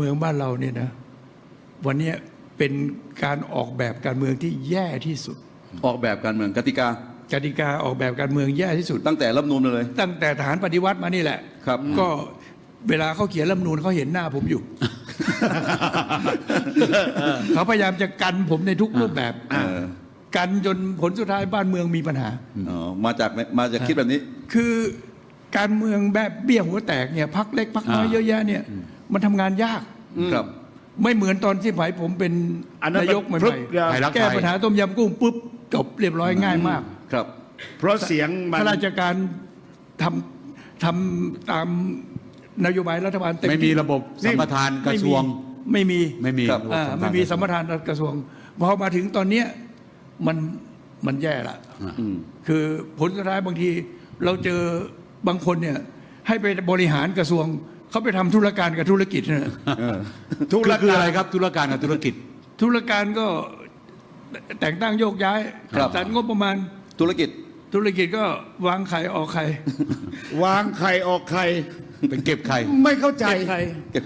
เมืองบ้านเราเนี่ยนะ วันเนี้ยเป็นการออกแบบการเมืองที่แย่ที่สุด ออกแบบการเมืองกติกากติกาออกแบบการเมืองแย่ที่สุด ตั้งแต่รัฐธรรมนูนเลย ตั้งแต่ทหารปฏิวัติมานี่แหละครับ ก็เวลาเขาเขียนรัฐธรรมนูนเขาเห็นหน้าผมอยู่เขาพยายามจะกันผมในทุกรูปแบบเออกันจนผลสุดท้ายบ้านเมืองมีปัญหาอ๋อมาจากมาจากคิดแบบนี้ คือการเมืองแบบเบี้ยหัวแตกเนี่ยพักเล็กพักน้อยอ่าเยอะแยะเนี่ย มันทำงานยาก ครับ ไม่เหมือนตอนที่ผมผมเป็นอันนั้นนายกใหพรึม่บเดียว ไทยรักๆแก้ปัญหาต้มยำกุ้งปุ๊บจบเรียบร้อยง่ายมากครับ เพราะเสียงมัน ข้าราชการทำทำตามนโยบายรัฐบาลเต็มไม่มีที่ระบบสัมปทานกระทรวง ไม่มีไม่มีครับ ระบบอ่าสัปทานไม่มีสัมปทานกระทรวงพอมาถึงตอนเนี้ยมันมันแย่ละ อืม คือผลสุดท้ายบางทีเราเจอบางคนเนี่ยให้ไปบริหารกระทรวง เขาไปทำธุรการกับธุรกิจนะเออธุคือรคือการอะไรครับธุรการกับธุรกิจ ธุรการก็แต่งตั้งโยกย้ายครับ จัดงบประมาณ ธุรกิจ ธุรกิจก็วางไข่ออกไข่วางไข่ออกไข่เป็นเก็บใคร ไม่เข้าใจ เก็บไข่ เก็บ